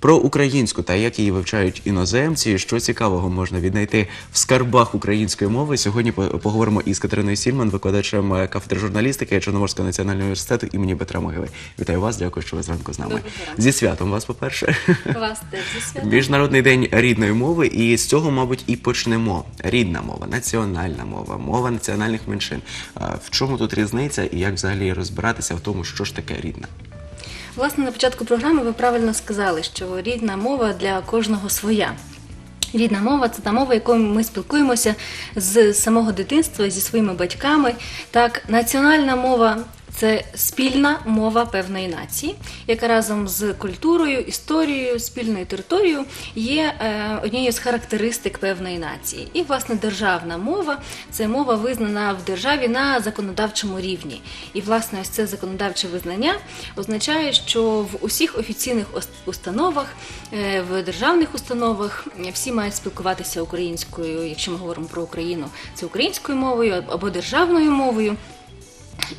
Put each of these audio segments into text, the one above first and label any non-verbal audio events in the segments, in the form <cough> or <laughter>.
Про українську та як її вивчають іноземці, що цікавого можна віднайти в скарбах української мови. Сьогодні поговоримо із Катериною Сільман, викладачем кафедри журналістики Чорноморського національного університету імені Петра Могили. Вітаю вас, дякую, що ви зранку з нами. Доброго. Зі святом вас, по-перше. Вас теж зі святом. Міжнародний день рідної мови, і з цього, мабуть, і почнемо. Рідна мова, національна мова, мова національних меншин. В чому тут різниця і як взагалі розбиратися в тому, що ж таке рідна? Власне, на початку програми ви правильно сказали, що рідна мова для кожного своя. Рідна мова це та мова, якою ми спілкуємося з самого дитинства зі своїми батьками. Так, національна мова це спільна мова певної нації, яка разом з культурою, історією, спільною територією є е, однією з характеристик певної нації. І, власне, державна мова це мова визнана в державі на законодавчому рівні. І, власне, ось це законодавче визнання означає, що в усіх офіційних установах, е, в державних установах всі мають спілкуватися українською, якщо ми говоримо про Україну, це українською мовою або державною мовою.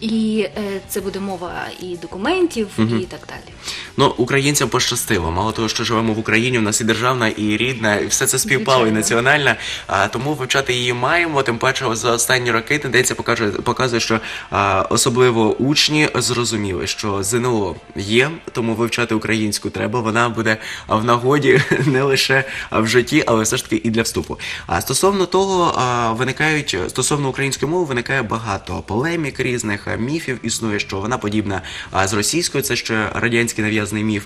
І е, це буде мова і документів, і так далі. Ну, українцям пощастило. Мало того, що живемо в Україні, у нас і державна, і рідна, і все це співпало, і національна. А, тому вивчати її маємо. Тим паче за останні роки тенденція покаже, показує, що а, особливо учні зрозуміли, що ЗНО є, тому вивчати українську треба. Вона буде в нагоді <laughs> не лише в житті, але все ж таки і для вступу. А стосовно того, а, виникають стосовно української мови, виникає багато полемік різних міфів. Існує, що вона подібна а, з російською, це ще радянський нав'язаний міф.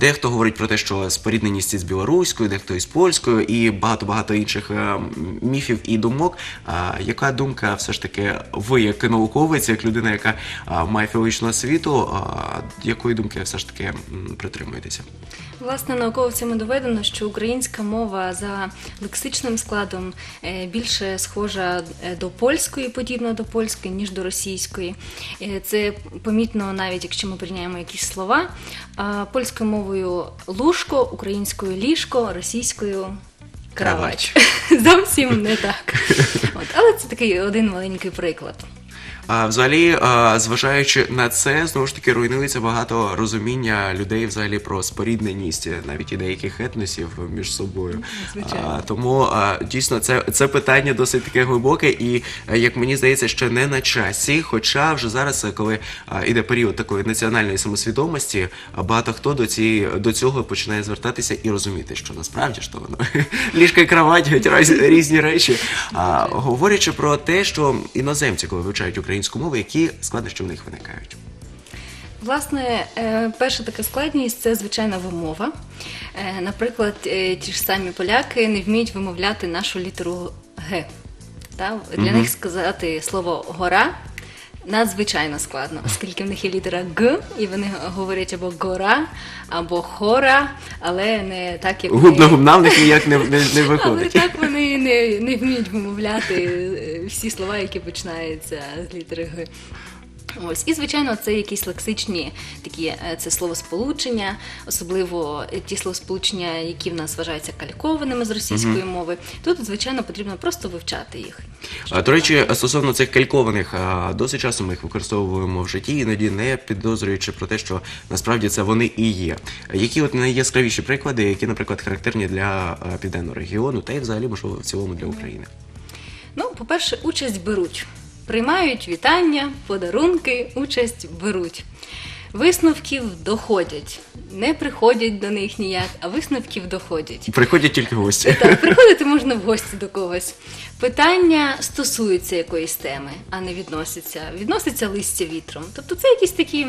Дехто говорить про те, що спорідненість із білоруською, дехто із польською, і багато багато інших е, міфів і думок. Яка думка, все ж таки, ви як науковець, як людина, яка має філологічну освіту, якої думки все ж таки притримуєтеся? Власне, науковцями доведено, що українська мова за лексичним складом е, більше схожа е, до польської, подібна до польської, ніж до російської. Це помітно навіть якщо ми прийняємо якісь слова. Польською мовою лужко, українською ліжко, російською кравач. <laughs> Зовсім не так. <laughs> От, але це такий один маленький приклад. А взагалі, зважаючи на це, знову ж таки руйнується багато розуміння людей взагалі про спорідненість навіть і деяких етносів між собою. Звичайно. А, тому дійсно це, це питання досить таке глибоке, і як мені здається, ще не на часі. Хоча вже зараз, коли іде період такої національної самосвідомості, багато хто до цієї до цього починає звертатися і розуміти, що насправді ж то воно <laughs> ліжка і кровать, різні речі. А, говорячи про те, що іноземці, коли вивчають українську мову, які складнощі в них виникають. Власне, е, перша така складність це звичайна вимова. Е, Наприклад, е, ті ж самі поляки не вміють вимовляти нашу літеру Г. Для них сказати слово гора надзвичайно складно, оскільки в них є літера Г, і вони говорять або гора, або хора, але не так, як Губна губна в них ніяк не, не, не <laughs> але виходить. так вони не, не вміють вимовляти е, всі слова, які починаються з літери Г. Ось, і звичайно, це якісь лексичні такі е, це словосполучення, особливо е, ті словосполучення, які в нас вважаються калькованими з російської мови. Тут, звичайно, потрібно просто вивчати їх. А, До речі, стосовно цих калькованих, досить часто ми їх використовуємо в житті, іноді не підозрюючи про те, що насправді це вони і є. Які от найяскравіші приклади, які, наприклад, характерні для південного регіону, та й взагалі можливо в цілому для України? Ну, по-перше, участь беруть. Приймають вітання, подарунки, участь беруть. Висновків доходять. Не приходять до них ніяк, а висновків доходять. Приходять тільки гості. Так, приходити можна в гості до когось. Питання стосуються якоїсь теми, а не відносяться. Відноситься листя вітром. Тобто це якісь такі,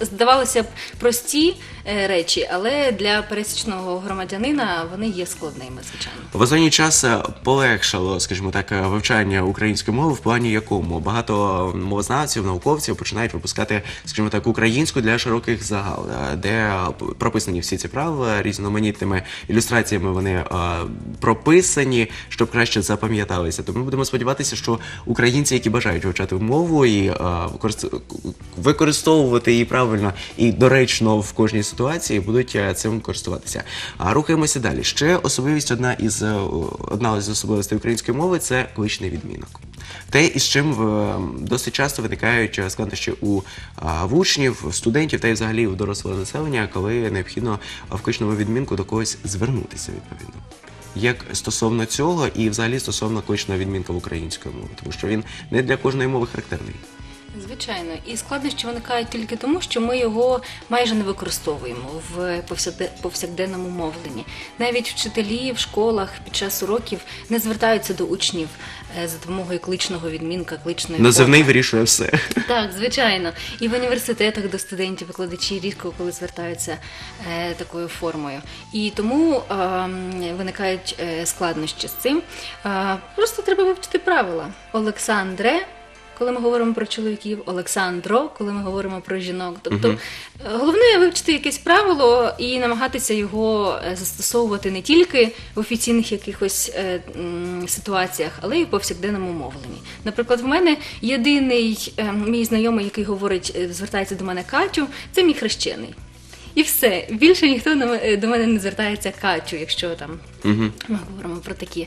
здавалося б, прості е, речі, але для пересічного громадянина вони є складними, звичайно. В останній час е, полегшало, скажімо так, е, вивчання української мови в плані якому багато мовознавців, науковців починають випускати, скажімо так, українську для широких загал, е, де прописані всі ці правила різноманітними ілюстраціями. Вони е, прописані, щоб краще запам'яталися. Тому будемо сподіватися, що українці, які бажають вивчати мову і е, використовувати використовувати її правильно і доречно в кожній ситуації, будуть е, цим користуватися. А рухаємося далі. Ще особливість одна із е, одна із особливостей української мови це кличний відмінок. Те, із чим е, досить часто виникають складнощі у учнів, студентів та й взагалі у дорослого населення, коли необхідно в кличному відмінку до когось звернутися відповідно. Як стосовно цього, і взагалі стосовно кличного відмінка в української мови, тому що він не для кожної мови характерний. Звичайно, і складнощі виникають тільки тому, що ми його майже не використовуємо в повсякде- повсякденному мовленні. Навіть вчителі в школах під час уроків не звертаються до учнів е, за допомогою кличного відмінка, кличної Називний вирішує все. Так, звичайно. І в університетах до студентів викладачі рідко коли звертаються е, такою формою. І тому е, виникають е, складнощі з цим. Просто треба вивчити правила. Олександре. Коли ми говоримо про чоловіків, Олександро, коли ми говоримо про жінок. Тобто е, головне вивчити якесь правило і намагатися його е, застосовувати не тільки в офіційних якихось е, м, ситуаціях, але й в повсякденному мовленні. Наприклад, в мене єдиний е, мій знайомий, який говорить, е, звертається до мене Катю, це мій хрещений. І все. Більше ніхто до мене не звертається Катю, якщо там ми говоримо про такі,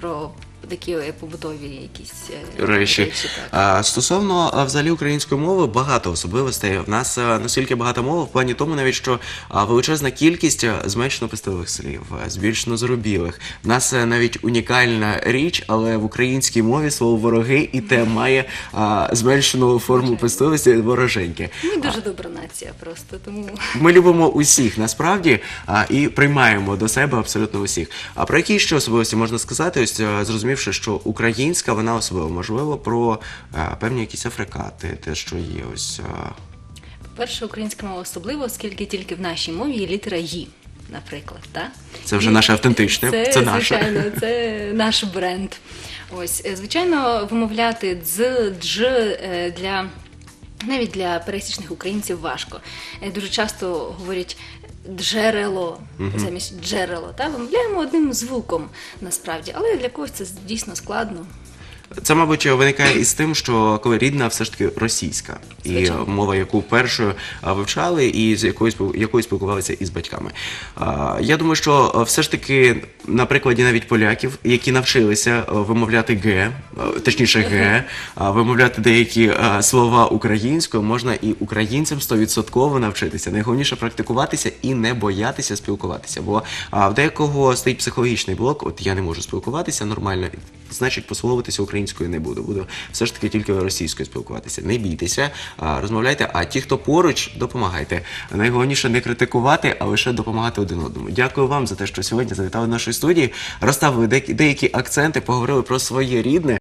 про такі е, побутові якісь е, речі. так. А, стосовно а, взагалі української мови, багато особливостей. В нас а, настільки багато мов, в плані тому навіть що а, величезна кількість зменшено пестових слів, збільшено зробілих. В нас а, навіть унікальна річ, але в українській мові слово вороги і те має а, зменшену форму пестовості вороженьки. Ми дуже добра нація просто, тому Ми любимо усіх насправді а, і приймаємо до себе абсолютно усіх. А про які ще особливості можна сказати? Ось е, зрозумівши, що українська вона особливо можливо про е, певні якісь африкати, те, що є ось. е, По-перше, українська мова особлива, оскільки тільки в нашій мові є літера «ї», наприклад. Так? Це вже наше автентичне, Це, це наше. Звичайно, це наш бренд. Ось, е, звичайно, вимовляти дз, дж для. Навіть для пересічних українців важко. Дуже часто говорять джерело замість джерело. Та? Вимовляємо одним звуком насправді, але для когось це дійсно складно. Це, мабуть, виникає із тим, що коли рідна все ж таки російська, і Звичайно. мова, яку першою вивчали, і з якою якою спілкувалися із батьками. Я думаю, що все ж таки на прикладі навіть поляків, які навчилися вимовляти г, точніше г, вимовляти деякі слова українською, можна і українцям стовідсотково навчитися. Найголовніше практикуватися і не боятися спілкуватися. Бо в декого стоїть психологічний блок, от я не можу спілкуватися нормально, значить пословитися українською не буду. Буду все ж таки тільки російською спілкуватися. Не бійтеся, розмовляйте. А ті, хто поруч, допомагайте. Найголовніше не критикувати, а лише допомагати один одному. Дякую вам за те, що сьогодні завітали до нашої студії, розставили деякі, акценти, поговорили про своє рідне.